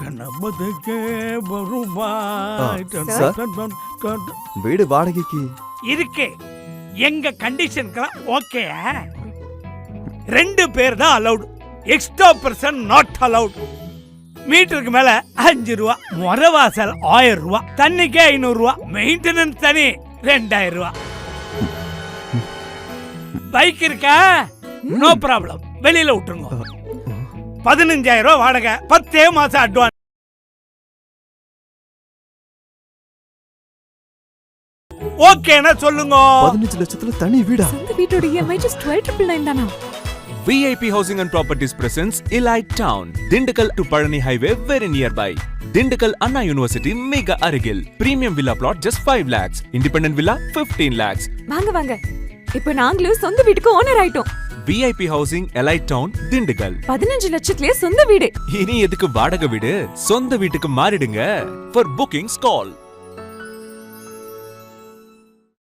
கணபதிக்கே வருவாய். ஆ, சார். வீடு வாடகைக்கு? இருக்கு. எங்க கண்டிஷனுக்கெல்லாம் ஓகே ரெண்டு பேர் தான் allowed extra person not allowed மீட்டருக்கு மேல அஞ்சு ரூபா முறவாசல் ஆயிரம் ரூபா தண்ணிக்கே ஐநூறு ரூபா மெயின்டெனன்ஸ் தனி ரெண்டாயிரம் ரூபா. பைக் இருக்கா? நோ ப்ராப்ளம் வெளியில விட்டுருங்க. பதினஞ்சாயிரம் ரூபா வாடகை பத்தே மாசம் அட்வான்ஸ் ஓகேனா சொல்லுங்க பதினஞ்சு லட்சத்துல தனி வீடா சொந்த வீட்டோட EMI just twelve triple nine தானா VIP Housing and Properties presents Elite Town, Dindigul to Palani Highway very nearby. Dindigul Anna University mega arigil. Premium villa plot just 5 lakhs. Independent villa 15 lakhs. வாங்க வாங்க இப்போ நாங்களும் சொந்த வீட்டுக்கு owner ஆயிட்டோம் VIP Housing Elite Town, Dindigul. பதினஞ்சு லட்சத்திலே சொந்த வீடு இனி எதுக்கு வாடகை வீடு சொந்த வீட்டுக்கு மாறிடுங்க For bookings call